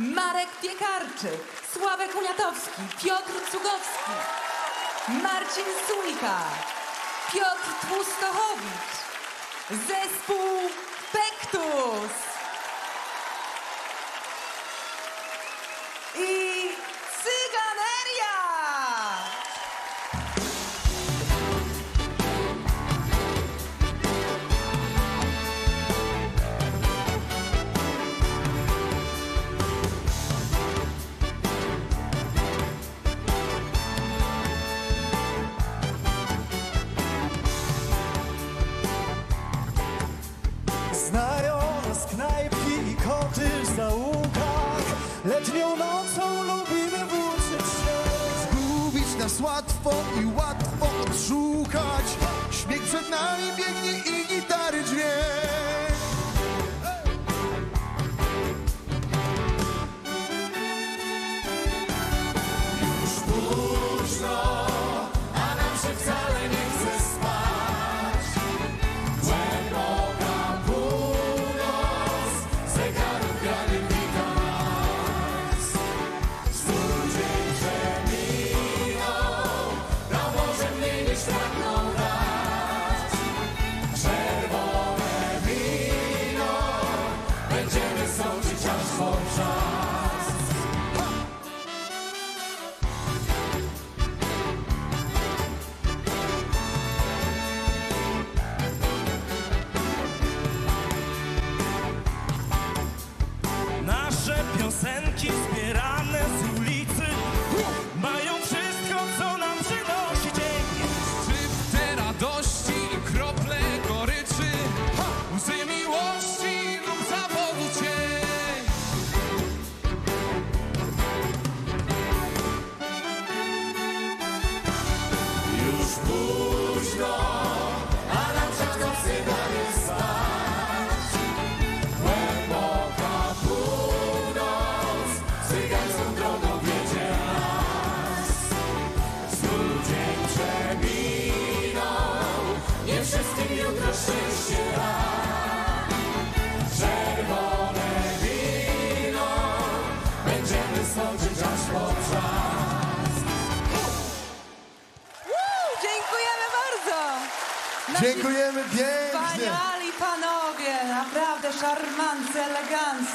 Marek Piekarczyk, Sławek Uniatowski, Piotr Cugowski, Marcin Sulika, Piotr Tłustochowicz, zespół Znają nas knajpki i koty w zaułkach. Letnią nocą lubimy włóczyć się. Zgubić nas łatwo i łatwo odszukać Nasze piosenki jutro szczęście. Czerwone wino, będziemy sądzić aż po czas. Dziękujemy bardzo! Nasi Dziękujemy pięknie. Wspaniali panowie, naprawdę szarmancy, eleganccy.